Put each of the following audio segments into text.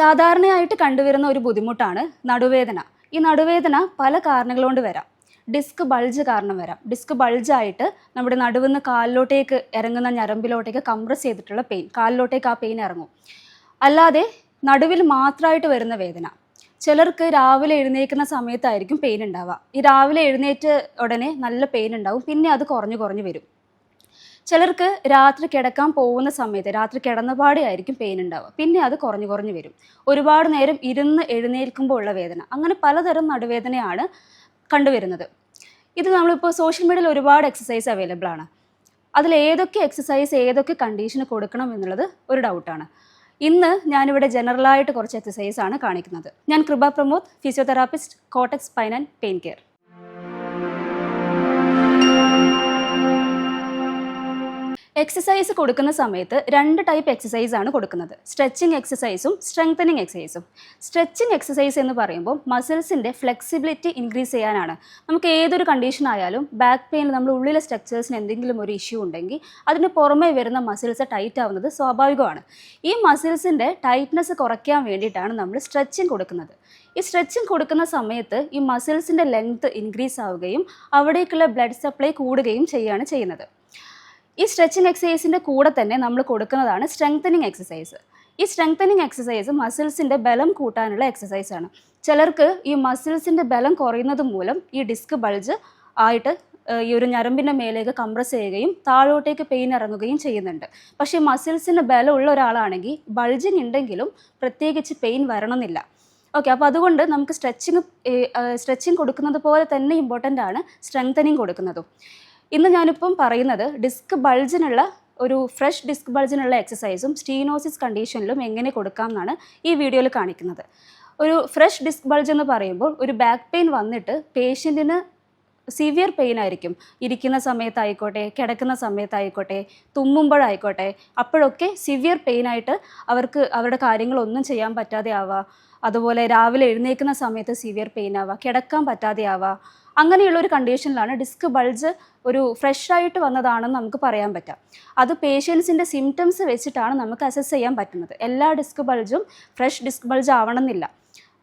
സാധാരണയായിട്ട് കണ്ടുവരുന്ന ഒരു ബുദ്ധിമുട്ടാണ് നടുവേദന. ഈ നടുവേദന പല കാരണങ്ങൾ കൊണ്ട് വരാം. ഡിസ്ക് ബൾജ് കാരണം വരാം. ഡിസ്ക് ബൾജായിട്ട് നമ്മുടെ നടുവിന്ന് കാലിലോട്ടേക്ക് ഇറങ്ങുന്ന ഞരമ്പിലോട്ടേക്ക് കംപ്രസ് ചെയ്തിട്ടുള്ള പെയിൻ കാലിലോട്ടേക്ക് ആ പെയിൻ ഇറങ്ങും. അല്ലാതെ നടുവിൽ മാത്രമായിട്ട് വരുന്ന വേദന. ചിലർക്ക് രാവിലെ എഴുന്നേൽക്കുന്ന സമയത്തായിരിക്കും പെയിൻ ഉണ്ടാവുക. ഈ രാവിലെ എഴുന്നേറ്റ് ഉടനെ നല്ല പെയിൻ ഉണ്ടാവും. പിന്നെ അത് കുറഞ്ഞു കുറഞ്ഞു വരും. ചിലർക്ക് രാത്രി കിടക്കാൻ പോകുന്ന സമയത്ത് രാത്രി കിടന്നപാടെ ആയിരിക്കും പെയിൻ ഉണ്ടാവുക. പിന്നെ അത് കുറഞ്ഞു കുറഞ്ഞു വരും. ഒരുപാട് നേരം ഇരുന്ന് എഴുന്നേൽക്കുമ്പോൾ ഉള്ള വേദന. അങ്ങനെ പലതരം നടുവേദനയാണ് കണ്ടുവരുന്നത്. ഇത് നമ്മളിപ്പോൾ സോഷ്യൽ മീഡിയയിൽ ഒരുപാട് എക്സസൈസ് അവൈലബിൾ ആണ്. അതിൽ ഏതൊക്കെ എക്സസൈസ് ഏതൊക്കെ കണ്ടീഷന് കൊടുക്കണം എന്നുള്ളത് ഒരു ഡൗട്ടാണ് ഇന്ന് ഞാനിവിടെ ജനറലായിട്ട് കുറച്ച് എക്സസൈസ് ആണ് കാണിക്കുന്നത്. ഞാൻ Kripa Pramod physiotherapist Cortex spine and pain care exercise കൊടുക്കുന്ന സമയത്ത് രണ്ട് ടൈപ്പ് എക്സസൈസ് ആണ് കൊടുക്കുന്നത്. സ്ട്രെച്ചിങ് എക്സസൈസും സ്ട്രെങ്തനിങ് എക്സസൈസും സ്ട്രെച്ചിങ് എക്സസൈസ് എന്ന് പറയുമ്പോൾ മസിൽസിന്റെ ഫ്ലെക്സിബിലിറ്റി ഇൻക്രീസ് ചെയ്യാനാണ്. നമുക്ക് ഏതൊരു കണ്ടീഷൻ ആയാലും ബാക്ക് പെയിൻ നമ്മൾ ഉള്ളിലെ സ്ട്രക്ചേഴ്സിന് എന്തെങ്കിലും ഒരു ഇഷ്യൂ ഉണ്ടെങ്കിൽ അതിന് പുറമേ വരുന്ന മസിൽസ് ടൈറ്റ് ആവുന്നത് സ്വാഭാവികമാണ്. ഈ മസിൽസിന്റെ ടൈറ്റ്നെസ് കുറയ്ക്കാൻ വേണ്ടിയിട്ടാണ് നമ്മൾ സ്ട്രെച്ചിങ് കൊടുക്കുന്നത്. ഈ സ്ട്രെച്ചിങ് കൊടുക്കുന്ന സമയത്ത് ഈ മസിൽസിന്റെ ലെങ്ത് ഇൻക്രീസ് ആവുകയും അവിടേക്കുള്ള ബ്ലഡ് സപ്ലൈ കൂടുകയും ചെയ്യുകയാണ് ചെയ്യുന്നത്. ഈ സ്ട്രെച്ചിങ് എക്സസൈസിന്റെ കൂടെ തന്നെ നമ്മൾ കൊടുക്കുന്നതാണ് സ്ട്രെങ്തനിങ് എക്സസൈസ് ഈ സ്ട്രെങ്തനിങ് എക്സസൈസ് മസിൽസിന്റെ ബലം കൂട്ടാനുള്ള എക്സസൈസാണ് ചിലർക്ക് ഈ മസിൽസിന്റെ ബലം കുറയുന്നത് മൂലം ഈ ഡിസ്ക് ബൾജ് ആയിട്ട് ഈ ഒരു ഞരമ്പിന്റെ മേലേക്ക് കംപ്രസ് ചെയ്യുകയും താഴോട്ടേക്ക് പെയിൻ ഇറങ്ങുകയും ചെയ്യുന്നുണ്ട്. പക്ഷേ മസിൽസിന് ബലമുള്ള ഒരാളാണെങ്കിൽ ബൾജിങ് ഉണ്ടെങ്കിലും പ്രത്യേകിച്ച് പെയിൻ വരണമെന്നില്ല. ഓക്കെ അപ്പോൾ അതുകൊണ്ട് നമുക്ക് സ്ട്രെച്ചിങ് സ്ട്രെച്ചിങ് കൊടുക്കുന്നത് പോലെ തന്നെ ഇമ്പോർട്ടന്റ് ആണ് സ്ട്രെങ്തനിങ് കൊടുക്കുന്നതും. ഇന്ന് ഞാനിപ്പം പറയുന്നത് ഡിസ്ക് ബൾജിനുള്ള ഒരു ഫ്രഷ് ഡിസ്ക് ബൾജിനുള്ള എക്സസൈസും സ്റ്റീനോസിസ് കണ്ടീഷനിലും എങ്ങനെ കൊടുക്കാം എന്നാണ് ഈ വീഡിയോയിൽ കാണിക്കുന്നത്. ഒരു ഫ്രഷ് ഡിസ്ക് ബൾജ് എന്ന് പറയുമ്പോൾ ഒരു ബാക്ക് പെയിൻ വന്നിട്ട് പേഷ്യന്റിന് സിവിയർ പെയിൻ ആയിരിക്കും. ഇരിക്കുന്ന സമയത്തായിക്കോട്ടെ കിടക്കുന്ന സമയത്തായിക്കോട്ടെ തുമ്മുമ്പോഴായിക്കോട്ടെ അപ്പോഴൊക്കെ സിവിയർ പെയിനായിട്ട് അവർക്ക് അവരുടെ കാര്യങ്ങളൊന്നും ചെയ്യാൻ പറ്റാതെ ആവുക അതുപോലെ രാവിലെ എഴുന്നേൽക്കുന്ന സമയത്ത് സിവിയർ പെയിൻ ആവുക കിടക്കാൻ പറ്റാതെ ആവുക അങ്ങനെയുള്ള ഒരു കണ്ടീഷനിലാണ് ഡിസ്ക് ബൾജ് ഒരു ഫ്രഷ് ആയിട്ട് വന്നതാണെന്ന് നമുക്ക് പറയാൻ പറ്റാം. അത് പേഷ്യൻസിന്റെ സിംറ്റംസ് വെച്ചിട്ടാണ് നമുക്ക് അസസ് ചെയ്യാൻ പറ്റുന്നത്. എല്ലാ ഡിസ്ക് ബൾജും ഫ്രഷ് ഡിസ്ക് ബൾജ് ആവണമെന്നില്ല.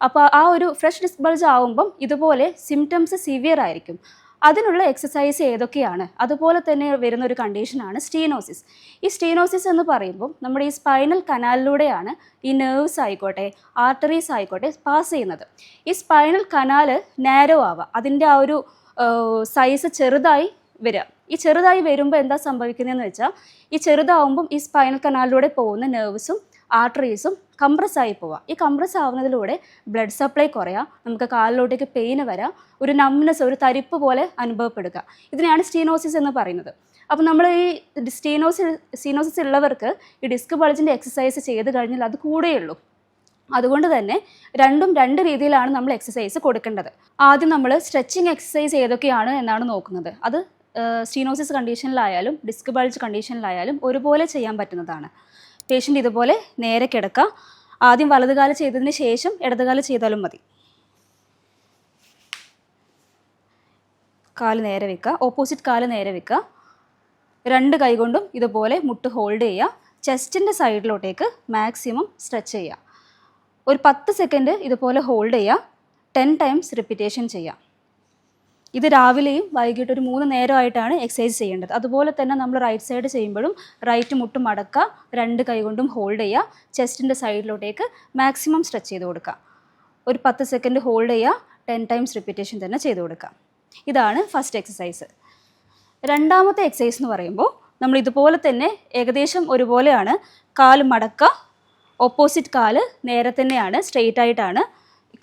അപ്പോൾ ആ ഒരു ഫ്രഷ് ഡിസ്ക് ബൾജ് ആവുമ്പം ഇതുപോലെ സിംറ്റംസ് സിവിയർ ആയിരിക്കും. അതിനുള്ള എക്സസൈസ് ഏതൊക്കെയാണ്? അതുപോലെ തന്നെ വരുന്ന ഒരു കണ്ടീഷനാണ് സ്റ്റീനോസിസ് ഈ സ്റ്റീനോസിസ് എന്ന് പറയുമ്പോൾ നമ്മുടെ ഈ സ്പൈനൽ കനാലിലൂടെയാണ് ഈ നെർവ്സ് ആയിക്കോട്ടെ ആർട്ടറീസ് ആയിക്കോട്ടെ പാസ് ചെയ്യുന്നത്. ഈ സ്പൈനൽ കനാല് നാരോ ആവുക അതിന്റെ ആ ഒരു സൈസ് ചെറുതായി വരിക. ഈ ചെറുതായി വരുമ്പോൾ എന്താ സംഭവിക്കുന്നതെന്ന് വെച്ചാൽ ഈ ചെറുതാവുമ്പം ഈ സ്പൈനൽ കനാലിലൂടെ പോകുന്ന നെർവ്സും ആർട്ടറീസും കംപ്രസ് ആയി പോവുക ഈ കംപ്രസ് ആവുന്നതിലൂടെ ബ്ലഡ് സപ്ലൈ കുറയാം. നമുക്ക് കാലിലോട്ടേക്ക് പെയിന് വരാം. ഒരു നമ്നസ് ഒരു തരിപ്പ് പോലെ അനുഭവപ്പെടുക. ഇതിനെയാണ് സ്റ്റീനോസിസ് എന്ന് പറയുന്നത്. അപ്പോൾ നമ്മൾ ഈ സ്റ്റീനോസിസ് സ്റ്റീനോസിസ് ഉള്ളവർക്ക് ഈ ഡിസ്ക് ബൾജിന്റെ എക്സസൈസ് ചെയ്ത് കഴിഞ്ഞാൽ അത് കൂടെയുള്ളൂ. അതുകൊണ്ട് തന്നെ രണ്ടും രണ്ട് രീതിയിലാണ് നമ്മൾ എക്സസൈസ് കൊടുക്കേണ്ടത്. ആദ്യം നമ്മൾ സ്ട്രെച്ചിങ് എക്സസൈസ് ഏതൊക്കെയാണ് എന്നാണ് നോക്കുന്നത്. അത് സ്റ്റീനോസിസ് കണ്ടീഷനിലായാലും ഡിസ്ക് ബൾജ് കണ്ടീഷനിലായാലും ഒരുപോലെ ചെയ്യാൻ പറ്റുന്നതാണ്. പേഷ്യന്റ് ഇതുപോലെ നേരെ കിടക്കുക ആദ്യം വലതുകാൽ ചെയ്തതിന് ശേഷം ഇടതുകാൽ ചെയ്താലും മതി. കാൽ നേരെ വെക്കുക ഓപ്പോസിറ്റ് കാൽ നേരെ വെക്കുക രണ്ട് കൈകൊണ്ടും ഇതുപോലെ മുട്ട് ഹോൾഡ് ചെയ്യുക. ചെസ്റ്റിന്റെ സൈഡിലോട്ടേക്ക് മാക്സിമം സ്ട്രെച്ച് ചെയ്യുക. ഒരു പത്ത് സെക്കൻഡ് ഇതുപോലെ ഹോൾഡ് ചെയ്യുക. ടെൻ ടൈംസ് റിപ്പീറ്റേഷൻ ചെയ്യുക. ഇത് രാവിലെയും വൈകിട്ട് ഒരു മൂന്ന് നേരമായിട്ടാണ് എക്സസൈസ് ചെയ്യേണ്ടത്. അതുപോലെ തന്നെ നമ്മൾ റൈറ്റ് സൈഡ് ചെയ്യുമ്പോഴും റൈറ്റ് മുട്ട് മടക്കുക രണ്ട് കൈ കൊണ്ടും ഹോൾഡ് ചെയ്യുക ചെസ്റ്റിന്റെ സൈഡിലോട്ടേക്ക് മാക്സിമം സ്ട്രെച്ച് ചെയ്ത് കൊടുക്കുക. ഒരു പത്ത് സെക്കൻഡ് ഹോൾഡ് ചെയ്യുക ടെൻ ടൈംസ് റിപ്പീറ്റേഷൻ തന്നെ ചെയ്ത് കൊടുക്കുക. ഇതാണ് ഫസ്റ്റ് എക്സസൈസ് രണ്ടാമത്തെ എക്സസൈസ് എന്ന് പറയുമ്പോൾ നമ്മൾ ഇതുപോലെ തന്നെ ഏകദേശം ഒരുപോലെയാണ് കാൽ മടക്കുക ഓപ്പോസിറ്റ് കാൽ നേരെ തന്നെയാണ് സ്ട്രെയിറ്റ് ആയിട്ടാണ്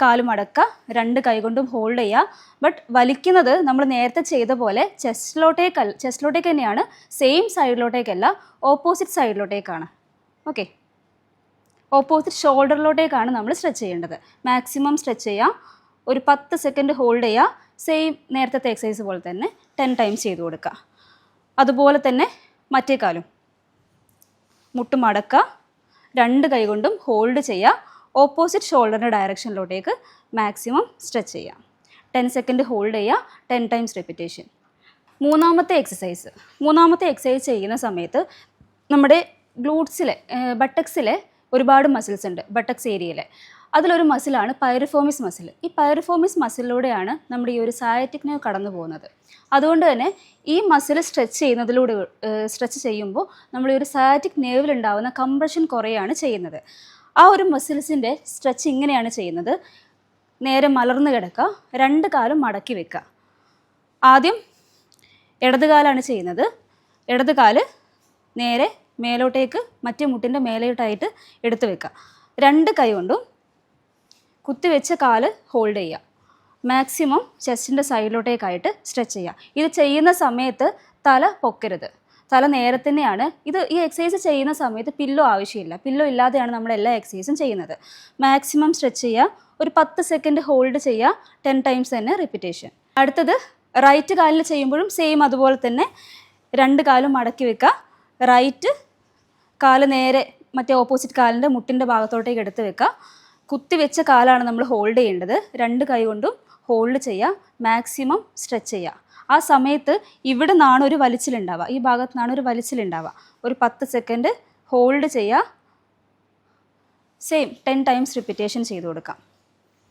കാൽ അടക്കുക രണ്ട് കൈകൊണ്ടും ഹോൾഡ് ചെയ്യുക ബട്ട് വലിക്കുന്നത് നമ്മൾ നേരത്തെ ചെയ്ത പോലെ ചെസ്റ്റിലോട്ടേക്കല്ല ചെസ്റ്റിലോട്ടേക്ക് തന്നെയാണ്. സെയിം സൈഡിലോട്ടേക്കല്ല ഓപ്പോസിറ്റ് സൈഡിലോട്ടേക്കാണ് ഓക്കെ ഓപ്പോസിറ്റ് ഷോൾഡറിലോട്ടേക്കാണ് നമ്മൾ സ്ട്രെച്ച് ചെയ്യേണ്ടത്. മാക്സിമം സ്ട്രെച്ച് ചെയ്യുക ഒരു പത്ത് സെക്കൻഡ് ഹോൾഡ് ചെയ്യുക സെയിം നേരത്തെ എക്സസൈസ് പോലെ തന്നെ ടെൻ ടൈംസ് ചെയ്ത് കൊടുക്കുക അതുപോലെ തന്നെ മറ്റേ കാലും. മുട്ട് രണ്ട് കൈകൊണ്ടും ഹോൾഡ് ചെയ്യുക ഓപ്പോസിറ്റ് ഷോൾഡറിന്റെ ഡയറക്ഷനിലോട്ടേക്ക് മാക്സിമം സ്ട്രെച്ച് ചെയ്യാം. ടെൻ സെക്കൻഡ് ഹോൾഡ് ചെയ്യുക ടെൻ ടൈംസ് റെപ്പിറ്റേഷൻ. മൂന്നാമത്തെ എക്സസൈസ്. മൂന്നാമത്തെ എക്സസൈസ് ചെയ്യുന്ന സമയത്ത് നമ്മുടെ ഗ്ലൂട്ട്സിലെ ബട്ടക്സിലെ ഒരുപാട് മസിൽസ് ഉണ്ട് ബട്ടക്സ് ഏരിയയിലെ അതിലൊരു മസിലാണ് പൈറിഫോമിസ് മസിൽ. ഈ പൈറിഫോമിസ് മസിലിലൂടെയാണ് നമ്മുടെ ഈ ഒരു സയറ്റിക് nerve കടന്നു പോകുന്നത്. അതുകൊണ്ട് തന്നെ ഈ മസിൽ സ്ട്രെച്ച് ചെയ്യുന്നതിലൂടെ സ്ട്രെച്ച് ചെയ്യുമ്പോൾ നമ്മൾ ഈ ഒരു സയാറ്റിക് നേവിൽ ഉണ്ടാകുന്ന കംപ്രഷൻ കുറയാണ് ചെയ്യുന്നത്. ആ ഒരു മസിൽസിന്റെ സ്ട്രെച്ച് ഇങ്ങനെയാണ് ചെയ്യുന്നത്. നേരെ മലർന്നു കിടക്കുക രണ്ട് കാലും മടക്കി വെക്കുക. ആദ്യം ഇടത് കാലാണ് ചെയ്യുന്നത്. ഇടത് കാൽ നേരെ മേലോട്ടേക്ക് മറ്റേ മുട്ടിന്റെ മേലോട്ടായിട്ട് എടുത്തു വെക്കുക. രണ്ട് കൈ കൊണ്ടും കുത്തിവെച്ച കാൽ ഹോൾഡ് ചെയ്യുക. മാക്സിമം ചെസ്റ്റിന്റെ സൈഡിലോട്ടേക്കായിട്ട് സ്ട്രെച്ച് ചെയ്യുക. ഇത് ചെയ്യുന്ന സമയത്ത് തല പൊക്കരുത്. തല നേരെ തന്നെയാണ് ഇത് ഈ എക്സസൈസ് ചെയ്യുന്ന സമയത്ത് പില്ലോ ആവശ്യമില്ല. പില്ലോ ഇല്ലാതെയാണ് നമ്മൾ എല്ലാ എക്സസൈസും ചെയ്യുന്നത്. മാക്സിമം സ്ട്രെച്ച് ചെയ്യുക. ഒരു പത്ത് സെക്കൻഡ് ഹോൾഡ് ചെയ്യുക. ടെൻ ടൈംസ് തന്നെ റിപ്പിറ്റേഷൻ അടുത്തത് റൈറ്റ് കാലിൽ ചെയ്യുമ്പോഴും സെയിം അതുപോലെ തന്നെ രണ്ട് കാലും മടക്കി വെക്കുക. റൈറ്റ് കാൽ നേരെ മറ്റേ ഓപ്പോസിറ്റ് കാലിന്റെ മുട്ടിന്റെ ഭാഗത്തോട്ടേക്ക് എടുത്ത് വെക്കുക. കുത്തി വെച്ച കാലാണ് നമ്മൾ ഹോൾഡ് ചെയ്യേണ്ടത്. രണ്ട് കൈ കൊണ്ടും ഹോൾഡ് ചെയ്യുക മാക്സിമം സ്ട്രെച്ച് ചെയ്യുക ആ സമയത്ത് ഇവിടെ നിന്നാണ് ഒരു വലിച്ചിലുണ്ടാവുക ഈ ഭാഗത്ത് നിന്നാണ് ഒരു വലിച്ചിലുണ്ടാവുക ഒരു പത്ത് സെക്കൻഡ് ഹോൾഡ് ചെയ്യുക സെയിം ടെൻ ടൈംസ് റിപ്പീറ്റേഷൻ ചെയ്ത് കൊടുക്കാം.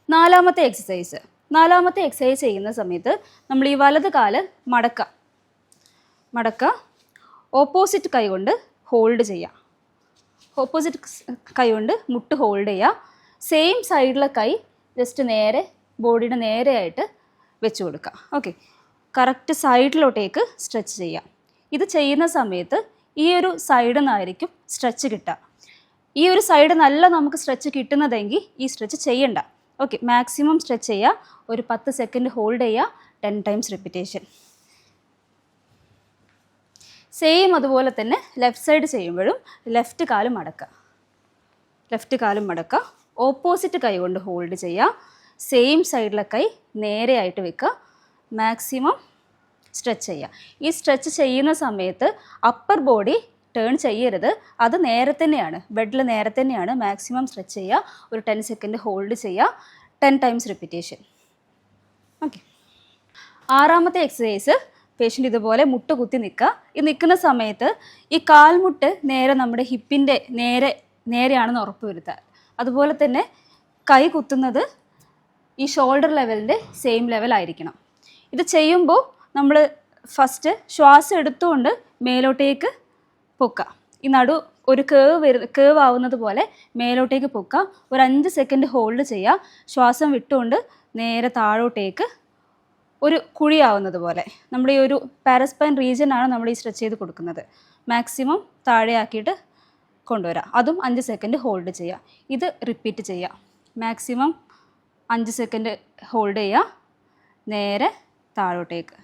നാലാമത്തെ എക്സസൈസ് നാലാമത്തെ എക്സസൈസ് ചെയ്യുന്ന സമയത്ത് നമ്മൾ ഈ വലത് കാൽ മടക്കുക മടക്കുക ഓപ്പോസിറ്റ് കൈ കൊണ്ട് ഹോൾഡ് ചെയ്യുക ഓപ്പോസിറ്റ് കൈ കൊണ്ട് മുട്ട് ഹോൾഡ് ചെയ്യുക സെയിം സൈഡിലെ കൈ ജസ്റ്റ് നേരെ ബോഡിയുടെ നേരെയായിട്ട് വെച്ച് കൊടുക്കുക. ഓക്കെ കറക്റ്റ് സൈഡിലോട്ടേക്ക് സ്ട്രെച്ച് ചെയ്യുക. ഇത് ചെയ്യുന്ന സമയത്ത് ഈ ഒരു സൈഡിൽ നിന്നായിരിക്കും സ്ട്രെച്ച് കിട്ടുക. ഈ ഒരു സൈഡ് നല്ല നമുക്ക് സ്ട്രെച്ച് കിട്ടുന്നതെങ്കിൽ ഈ സ്ട്രെച്ച് ചെയ്യണ്ട. ഓക്കെ മാക്സിമം സ്ട്രെച്ച് ചെയ്യുക. ഒരു പത്ത് സെക്കൻഡ് ഹോൾഡ് ചെയ്യുക. ടെൻ ടൈംസ് റിപ്പിറ്റേഷൻ സെയിം അതുപോലെ തന്നെ ലെഫ്റ്റ് സൈഡ് ചെയ്യുമ്പോഴും ലെഫ്റ്റ് കാലും മടക്കുക. ലെഫ്റ്റ് കാലും മടക്കുക. ഓപ്പോസിറ്റ് കൈ കൊണ്ട് ഹോൾഡ് ചെയ്യുക. സെയിം സൈഡിലെ കൈ നേരെയായിട്ട് വെക്കുക. മാക്സിമം സ്ട്രെച്ച് ചെയ്യുക. ഈ സ്ട്രെച്ച് ചെയ്യുന്ന സമയത്ത് അപ്പർ ബോഡി ടേൺ ചെയ്യരുത്. അത് നേരെ തന്നെയാണ്. ബെഡിൽ നേരെ തന്നെയാണ് മാക്സിമം സ്ട്രെച്ച് ചെയ്യുക. ഒരു ടെൻ സെക്കൻഡ് ഹോൾഡ് ചെയ്യുക. ടെൻ ടൈംസ് റിപ്പീറ്റേഷൻ ഓക്കെ ആറാമത്തെ എക്സസൈസ് പേഷ്യന്റ് ഇതുപോലെ മുട്ട് കുത്തി നിൽക്കുക. ഈ നിൽക്കുന്ന സമയത്ത് ഈ കാൽമുട്ട് നേരെ നമ്മുടെ ഹിപ്പിന്റെ നേരെ നേരെയാണെന്ന് ഉറപ്പ് വരുത്തുക. അതുപോലെ തന്നെ കൈ കുത്തുന്നത് ഈ ഷോൾഡർ ലെവലിന്റെ സെയിം ലെവലായിരിക്കണം ഇത് ചെയ്യുമ്പോൾ നമ്മൾ ഫസ്റ്റ് ശ്വാസം എടുത്തുകൊണ്ട് മേലോട്ടേക്ക് പൊക്കുക ഈ നടു ഒരു കേവ് വരു കേവ് ആവുന്നത് പോലെ മേലോട്ടേക്ക് പൊക്കുക ഒരു അഞ്ച് സെക്കൻഡ് ഹോൾഡ് ചെയ്യുക ശ്വാസം വിട്ടുകൊണ്ട് നേരെ താഴോട്ടേക്ക് ഒരു കുഴിയാവുന്നത് പോലെ. നമ്മുടെ ഈ ഒരു പാരസ്പൈൻ റീജിയനാണ് നമ്മൾ ഈ സ്ട്രെച്ച് ചെയ്ത് കൊടുക്കുന്നത്. മാക്സിമം താഴെയാക്കിയിട്ട് കൊണ്ടുവരാം. അതും അഞ്ച് സെക്കൻഡ് ഹോൾഡ് ചെയ്യുക ഇത് റിപ്പീറ്റ് ചെയ്യുക മാക്സിമം അഞ്ച് സെക്കൻഡ് ഹോൾഡ് ചെയ്യുക നേരെ താഴോട്ടേക്ക്.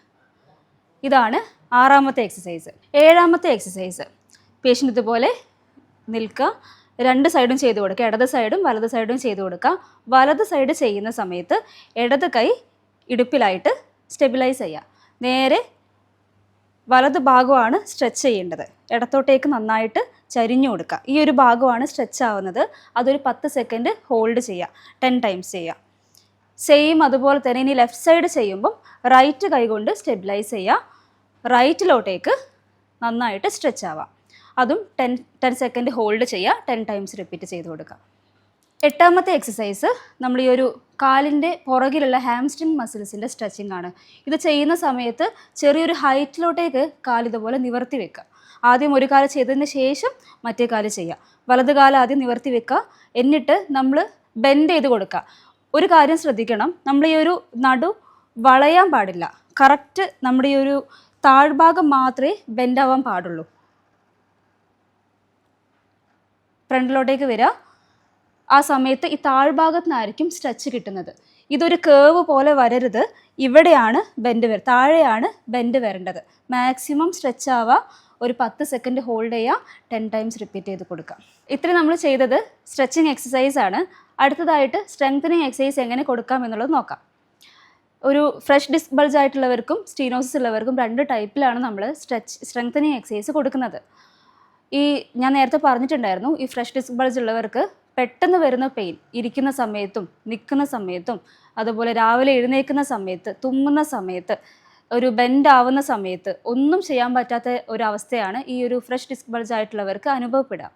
ഇതാണ് ആറാമത്തെ എക്സസൈസ് ഏഴാമത്തെ എക്സസൈസ് പേഷ്യന്റ് ഇതുപോലെ നിൽക്കുക. രണ്ട് സൈഡും ചെയ്ത് കൊടുക്കുക. ഇടത് സൈഡും വലത് സൈഡും ചെയ്ത് കൊടുക്കുക. വലത് സൈഡ് ചെയ്യുന്ന സമയത്ത് ഇടത് കൈ ഇടുപ്പിലായിട്ട് സ്റ്റെബിലൈസ് ചെയ്യുക. നേരെ വലത് ഭാഗമാണ് സ്ട്രെച്ച് ചെയ്യേണ്ടത്. ഇടത്തോട്ടേക്ക് നന്നായിട്ട് ചരിഞ്ഞു കൊടുക്കുക. ഈ ഒരു ഭാഗമാണ് സ്ട്രെച്ച് ആവുന്നത്. അതൊരു പത്ത് സെക്കൻഡ് ഹോൾഡ് ചെയ്യുക. ടെൻ ടൈംസ് ചെയ്യുക. സെയിം അതുപോലെ തന്നെ ഇനി ലെഫ്റ്റ് സൈഡ് ചെയ്യുമ്പം റൈറ്റ് കൈകൊണ്ട് സ്റ്റെബിലൈസ് ചെയ്യുക റൈറ്റിലോട്ടേക്ക് നന്നായിട്ട് സ്ട്രെച്ച് ആവാം. അതും ടെൻ ടെൻ സെക്കൻഡ് ഹോൾഡ് ചെയ്യുക ടെൻ ടൈംസ് റിപ്പീറ്റ് ചെയ്ത് കൊടുക്കുക എട്ടാമത്തെ എക്സസൈസ് നമ്മൾ ഈ ഒരു കാലിന്റെ പുറകിലുള്ള ഹാംസ്ട്രിങ് മസിൽസിന്റെ സ്ട്രെച്ചിങ് ആണ്. ഇത് ചെയ്യുന്ന സമയത്ത് ചെറിയൊരു ഹൈറ്റിലോട്ടേക്ക് കാലിതുപോലെ നിവർത്തി വെക്കുക ആദ്യം ഒരു കാൽ ചെയ്തതിന് ശേഷം മറ്റേ കാൽ ചെയ്യുക വലത് കാൽ ആദ്യം നിവർത്തി വെക്കുക എന്നിട്ട് നമ്മൾ ബെൻഡ് ചെയ്ത് കൊടുക്കുക ഒരു കാര്യം ശ്രദ്ധിക്കണം. നമ്മൾ ഈ ഒരു നടു വളയാൻ പാടില്ല. കറക്റ്റ് നമ്മുടെ ഈ ഒരു താഴ്ഭാഗം മാത്രമേ ബെൻഡ് ആവാൻ പാടുള്ളൂ. ഫ്രണ്ടിലോട്ടേക്ക് വരിക ആ സമയത്ത് ഈ താഴ്ഭാഗത്തുനിന്നായിരിക്കും സ്ട്രെച്ച് കിട്ടുന്നത്. ഇതൊരു കേവ് പോലെ വരരുത്. ഇവിടെയാണ് ബെൻഡ് വര താഴെയാണ് ബെൻഡ് വരേണ്ടത്. മാക്സിമം സ്ട്രെച്ച് ആവുക ഒരു പത്ത് സെക്കൻഡ് ഹോൾഡ് ചെയ്യുക ടെൻ ടൈംസ് റിപ്പീറ്റ് ചെയ്ത് കൊടുക്കുക ഇത്രയും നമ്മൾ ചെയ്തത് സ്ട്രെച്ചിങ് എക്സസൈസ് ആണ്. അടുത്തതായിട്ട് സ്ട്രെങ്തനിങ് എക്സസൈസ് എങ്ങനെ കൊടുക്കാം എന്നുള്ളത് നോക്കാം. ഒരു ഫ്രഷ് ഡിസ്ക് ബൾജ് ആയിട്ടുള്ളവർക്കും സ്റ്റീനോസിസ് ഉള്ളവർക്കും രണ്ട് ടൈപ്പിലാണ് നമ്മൾ സ്ട്രെച്ച് സ്ട്രെങ്തനിങ് എക്സസൈസ് കൊടുക്കുന്നത്. ഈ ഞാൻ നേരത്തെ പറഞ്ഞിട്ടുണ്ടായിരുന്നു ഈ ഫ്രഷ് ഡിസ്ക് ബൾജ് ഉള്ളവർക്ക് പെട്ടെന്ന് വരുന്ന പെയിൻ ഇരിക്കുന്ന സമയത്തും നിൽക്കുന്ന സമയത്തും അതുപോലെ രാവിലെ എഴുന്നേൽക്കുന്ന സമയത്ത് തുമ്മുന്ന സമയത്ത് ഒരു ബെൻഡ് ആവുന്ന സമയത്ത് ഒന്നും ചെയ്യാൻ പറ്റാത്ത ഒരു അവസ്ഥയാണ് ഈ ഒരു ഫ്രഷ് ഡിസ്ക് ബൾജ് ആയിട്ടുള്ളവർക്ക് അനുഭവപ്പെടുക.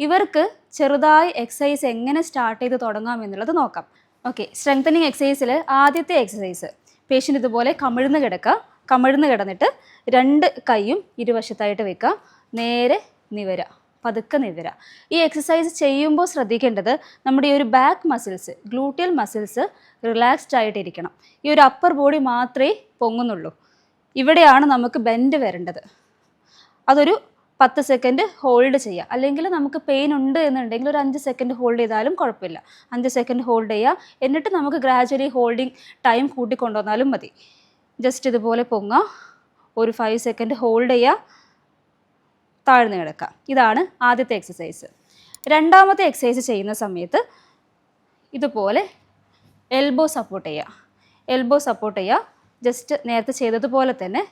ഇവർക്ക് ചെറുതായി എക്സസൈസ് എങ്ങനെ സ്റ്റാർട്ട് ചെയ്ത് തുടങ്ങാം എന്നുള്ളത് നോക്കാം. ഓക്കെ സ്ട്രെങ്തനിങ് എക്സസൈസിൽ ആദ്യത്തെ എക്സസൈസ് പേഷ്യന്റ് ഇതുപോലെ കമിഴ്ന്ന് കിടക്കുക. കമിഴ്ന്ന് കിടന്നിട്ട് രണ്ട് കൈയും ഇരുവശത്തായിട്ട് വെക്കുക. നേരെ നിവര പതുക്കെ നിവര. ഈ എക്സസൈസ് ചെയ്യുമ്പോൾ ശ്രദ്ധിക്കേണ്ടത് നമ്മുടെ ഈ ഒരു back muscles gluteal muscles relaxed ആയിട്ടിരിക്കണം. ഈ ഒരു അപ്പർ ബോഡി മാത്രമേ പൊങ്ങുന്നുള്ളൂ. ഇവിടെയാണ് നമുക്ക് ബെൻഡ് വരേണ്ടത്. അതൊരു പത്ത് സെക്കൻഡ് ഹോൾഡ് ചെയ്യുക അല്ലെങ്കിൽ നമുക്ക് പെയിൻ ഉണ്ട് എന്നുണ്ടെങ്കിൽ ഒരു അഞ്ച് സെക്കൻഡ് ഹോൾഡ് ചെയ്താലും കുഴപ്പമില്ല. അഞ്ച് സെക്കൻഡ് ഹോൾഡ് ചെയ്യുക എന്നിട്ട് നമുക്ക് ഗ്രാജുവലി ഹോൾഡിങ് ടൈം കൂട്ടിക്കൊണ്ടുവന്നാലും മതി. ജസ്റ്റ് ഇതുപോലെ പൊങ്ങുക. ഒരു ഫൈവ് സെക്കൻഡ് ഹോൾഡ് ചെയ്യുക താഴ്ന്നു കിടക്കുക ഇതാണ് ആദ്യത്തെ എക്സസൈസ് രണ്ടാമത്തെ എക്സസൈസ് ചെയ്യുന്ന സമയത്ത് ഇതുപോലെ എൽബോ സപ്പോർട്ട് ചെയ്യുക. എൽബോ സപ്പോർട്ട് ചെയ്യുക. ജസ്റ്റ് നേരത്തെ ചെയ്തതുപോലെ തന്നെ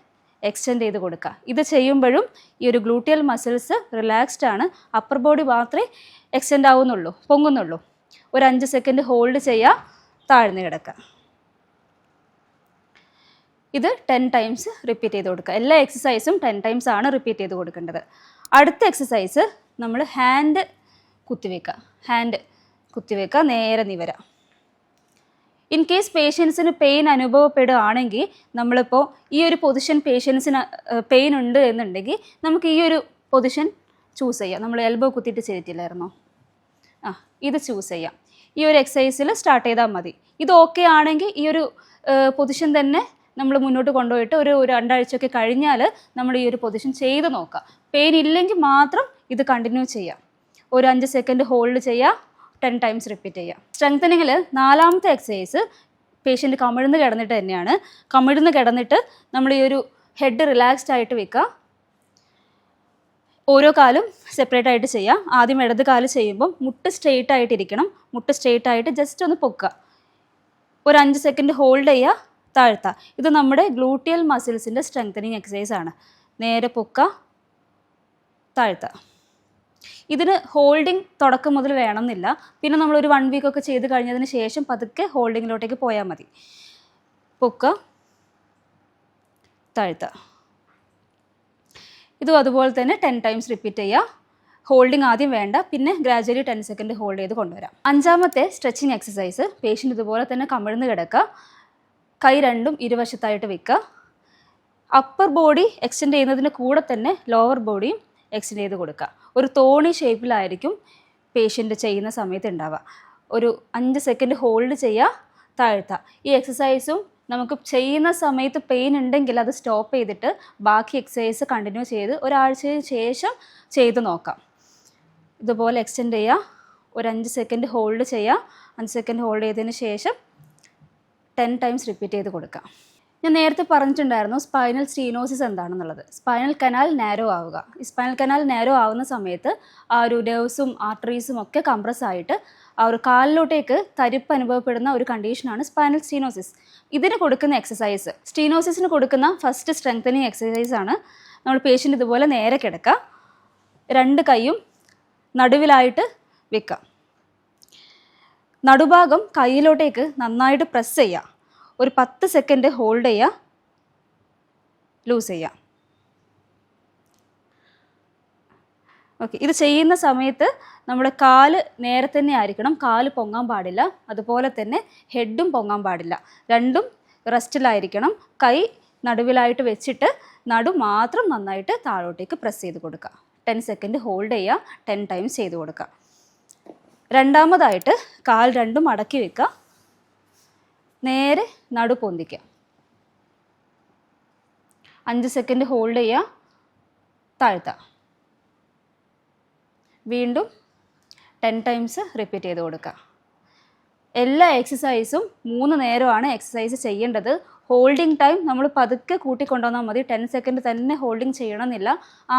എക്സ്റ്റെൻഡ് ചെയ്ത് കൊടുക്കുക ഇത് ചെയ്യുമ്പോഴും ഈ ഒരു ഗ്ലൂട്ടിയൽ മസിൽസ് റിലാക്സ്ഡ് ആണ്. അപ്പർ ബോഡി മാത്രമേ എക്സ്റ്റെൻഡ് ആവുന്നുള്ളൂ പൊങ്ങുന്നുള്ളൂ. ഒരു അഞ്ച് സെക്കൻഡ് ഹോൾഡ് ചെയ്യുക താഴ്ന്നു കിടക്കുക ഇത് ടെൻ ടൈംസ് റിപ്പീറ്റ് ചെയ്ത് കൊടുക്കുക. എല്ലാ എക്സസൈസും ടെൻ ടൈംസ് ആണ് റിപ്പീറ്റ് ചെയ്ത് കൊടുക്കേണ്ടത്. അടുത്ത എക്സസൈസ് നമ്മൾ ഹാൻഡ് കുത്തിവെക്കുക ഹാൻഡ് കുത്തിവെക്കുക നേരെ നിവര. ഇൻ കേസ് പേഷ്യൻസിന് പെയിൻ അനുഭവപ്പെടുകയാണെങ്കിൽ നമ്മളിപ്പോൾ ഈ ഒരു പൊസിഷൻ പേഷ്യൻസിന് പെയിൻ ഉണ്ട് എന്നുണ്ടെങ്കിൽ നമുക്ക് ഈ ഒരു പൊസിഷൻ ചൂസ് ചെയ്യാം. നമ്മൾ എൽബോ കുത്തിയിട്ട് ചെയ്തിട്ടില്ലായിരുന്നോ ആ ഇത് ചൂസ് ചെയ്യാം. ഈ ഒരു എക്സസൈസിൽ സ്റ്റാർട്ട് ചെയ്താൽ മതി. ഇത് ഓക്കെ ആണെങ്കിൽ ഈ ഒരു പൊസിഷൻ തന്നെ നമ്മൾ മുന്നോട്ട് കൊണ്ടുപോയിട്ട് ഒരു രണ്ടാഴ്ചയൊക്കെ കഴിഞ്ഞാൽ നമ്മൾ ഈ ഒരു പൊസിഷൻ ചെയ്ത് നോക്കുക പെയിൻ ഇല്ലെങ്കിൽ മാത്രം ഇത് കണ്ടിന്യൂ ചെയ്യാം. ഒരു അഞ്ച് സെക്കൻഡ് ഹോൾഡ് ചെയ്യുക ടെൻ ടൈംസ് റിപ്പീറ്റ് ചെയ്യുക. സ്ട്രെങ്തനിങ്ങിൽ നാലാമത്തെ എക്സസൈസ് പേഷ്യന്റ് കമിഴ്ന്ന് കിടന്നിട്ട് തന്നെയാണ്. കമിഴ്ന്ന് കിടന്നിട്ട് നമ്മൾ ഈ ഒരു ഹെഡ് റിലാക്സ്ഡ് ആയിട്ട് വെക്കുക. ഓരോ കാലും സെപ്പറേറ്റ് ആയിട്ട് ചെയ്യാം ആദ്യം ഇടത് കാൽ ചെയ്യുമ്പോൾ മുട്ട് സ്ട്രെയിറ്റ് ആയിട്ടിരിക്കണം. മുട്ട് സ്ട്രെയിറ്റ് ആയിട്ട് ജസ്റ്റ് ഒന്ന് പൊക്കുക. ഒരു അഞ്ച് സെക്കൻഡ് ഹോൾഡ് ചെയ്യുക. താഴ്ത്തുക ഇത് നമ്മുടെ ഗ്ലൂട്ടിയൽ മസിൽസിന്റെ സ്ട്രെങ്തനിങ് എക്സസൈസ് ആണ്. നേരെ പൊക്ക താഴ്ത്തുക ഇതിന് ഹോൾഡിംഗ് തുടക്കം മുതൽ വേണമെന്നില്ല. പിന്നെ നമ്മൾ ഒരു വൺ വീക്ക് ഒക്കെ ചെയ്ത് കഴിഞ്ഞതിന് ശേഷം പതുക്കെ ഹോൾഡിങ്ങിലോട്ടേക്ക് പോയാൽ മതി. പൊക്ക താഴ്ത്തുക ഇതും അതുപോലെ തന്നെ ടെൻ ടൈംസ് റിപ്പീറ്റ് ചെയ്യുക ഹോൾഡിംഗ് ആദ്യം വേണ്ട പിന്നെ ഗ്രാജുവലി ടെൻ സെക്കൻഡ് ഹോൾഡ് ചെയ്ത് കൊണ്ടുവരാം. അഞ്ചാമത്തെ സ്ട്രെച്ചിങ് എക്സസൈസ് പേഷ്യന്റ് ഇതുപോലെ തന്നെ കമിഴ്ന്ന് കിടക്കുക കൈ രണ്ടും ഇരുവശത്തായിട്ട് വെക്കുക. അപ്പർ ബോഡി എക്സ്റ്റെൻഡ് ചെയ്യുന്നതിന് കൂടെ തന്നെ ലോവർ ബോഡിയും എക്സ്റ്റെൻഡ് ചെയ്ത് കൊടുക്കുക. ഒരു തോണി ഷേപ്പിലായിരിക്കും പേഷ്യന്റ് ചെയ്യുന്ന സമയത്ത് ഉണ്ടാവുക. ഒരു അഞ്ച് സെക്കൻഡ് ഹോൾഡ് ചെയ്യുക താഴ്ത്തുക. ഈ എക്സസൈസും നമുക്ക് ചെയ്യുന്ന സമയത്ത് പെയിൻ ഉണ്ടെങ്കിൽ അത് സ്റ്റോപ്പ് ചെയ്തിട്ട് ബാക്കി എക്സസൈസ് കണ്ടിന്യൂ ചെയ്ത് ഒരാഴ്ചയ്ക്ക് ശേഷം ചെയ്ത് നോക്കാം. ഇതുപോലെ എക്സ്റ്റെൻഡ് ചെയ്യുക. ഒരു അഞ്ച് സെക്കൻഡ് ഹോൾഡ് ചെയ്യുക. അഞ്ച് സെക്കൻഡ് ഹോൾഡ് ചെയ്തതിന് ശേഷം ടെൻ ടൈംസ് റിപ്പീറ്റ് ചെയ്ത് കൊടുക്കാം. ഞാൻ നേരത്തെ പറഞ്ഞിട്ടുണ്ടായിരുന്നു സ്പൈനൽ സ്റ്റീനോസിസ് എന്താണെന്നുള്ളത്. സ്പൈനൽ കനാൽ നാരോ ആവുക. ഈ സ്പൈനൽ കനാൽ നാരോ ആവുന്ന സമയത്ത് ആ ഒരു നെർവ്സും ആർട്ടറീസും ഒക്കെ കംപ്രസ് ആയിട്ട് ആ ഒരു കാലിലോട്ടേക്ക് തരിപ്പ് അനുഭവപ്പെടുന്ന ഒരു കണ്ടീഷനാണ് സ്പൈനൽ സ്റ്റീനോസിസ്. ഇതിന് കൊടുക്കുന്ന എക്സസൈസ് സ്റ്റീനോസിസിന് കൊടുക്കുന്ന ഫസ്റ്റ് സ്ട്രെങ്തനിങ് എക്സസൈസ് ആണ് നമ്മൾ പേഷ്യന്റ് ഇതുപോലെ നേരെ കിടക്കുക. രണ്ട് കൈയും നടുവിലായിട്ട് വെക്കുക. നടുഭാഗം കയ്യിലോട്ടേക്ക് നന്നായിട്ട് പ്രസ് ചെയ്യുക ഒരു പത്ത് സെക്കൻഡ് ഹോൾഡ് ചെയ്യുക ലൂസ് ചെയ്യുക ഓക്കെ ഇത് ചെയ്യുന്ന സമയത്ത് നമ്മുടെ കാൽ നേരെ തന്നെ ആയിരിക്കണം. കാൽ പൊങ്ങാൻ പാടില്ല. അതുപോലെ തന്നെ ഹെഡും പൊങ്ങാൻ പാടില്ല. രണ്ടും റെസ്റ്റിലായിരിക്കണം കൈ നടുവിലായിട്ട് വെച്ചിട്ട് നടു മാത്രം നന്നായിട്ട് താഴോട്ടേക്ക് പ്രസ് ചെയ്ത് കൊടുക്കുക. ടെൻ സെക്കൻഡ് ഹോൾഡ് ചെയ്യുക ടെൻ ടൈംസ് ചെയ്ത് കൊടുക്കുക. രണ്ടാമതായിട്ട് കാൽ രണ്ടും അടക്കി വെക്കുക നേരെ നടു പൊന്തിക്കുക അഞ്ച് സെക്കൻഡ് ഹോൾഡ് ചെയ്യുക താഴ്ത്തുക വീണ്ടും ടെൻ ടൈംസ് റിപ്പീറ്റ് ചെയ്ത് കൊടുക്കുക എല്ലാ എക്സസൈസും മൂന്ന് നേരമാണ് എക്സസൈസ് ചെയ്യേണ്ടത്. ഹോൾഡിംഗ് ടൈം നമ്മൾ പതുക്കെ കൂട്ടിക്കൊണ്ടുവന്നാൽ മതി. ടെൻ സെക്കൻഡ് തന്നെ ഹോൾഡിംഗ് ചെയ്യണമെന്നില്ല.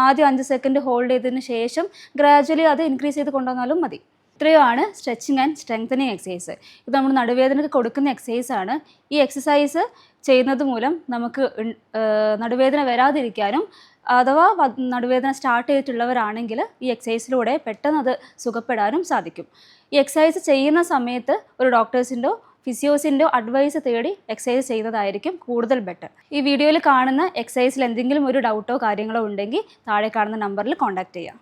ആദ്യം അഞ്ച് സെക്കൻഡ് ഹോൾഡ് ചെയ്തതിന് ശേഷം ഗ്രാജുവലി അത് ഇൻക്രീസ് ചെയ്ത് കൊണ്ടുവന്നാലും മതി. ഇത്രയുമാണ് സ്ട്രെച്ചിങ് ആൻഡ് സ്ട്രെങ്തനിങ് എക്സസൈസ് ഇത് നമ്മൾ നടുവേദനയ്ക്ക് കൊടുക്കുന്ന എക്സസൈസ് ആണ്. ഈ എക്സസൈസ് ചെയ്യുന്നത് മൂലം നമുക്ക് നടുവേദന വരാതിരിക്കാനും അഥവാ നടുവേദന സ്റ്റാർട്ട് ചെയ്തിട്ടുള്ളവരാണെങ്കിൽ ഈ എക്സസൈസിലൂടെ പെട്ടെന്ന് അത് സുഖപ്പെടാനും സാധിക്കും. ഈ എക്സസൈസ് ചെയ്യുന്ന സമയത്ത് ഒരു ഡോക്ടേഴ്സിന്റെയോ ഫിസിയോസിന്റെ അഡ്വൈസ് തേടി എക്സസൈസ് ചെയ്യുന്നതായിരിക്കും കൂടുതൽ ബെറ്റർ ഈ വീഡിയോയിൽ കാണുന്ന എക്സസൈസിൽ എന്തെങ്കിലും ഒരു ഡൗട്ടോ കാര്യങ്ങളോ ഉണ്ടെങ്കിൽ താഴെ കാണുന്ന നമ്പറിൽ കോൺടാക്റ്റ് ചെയ്യാം.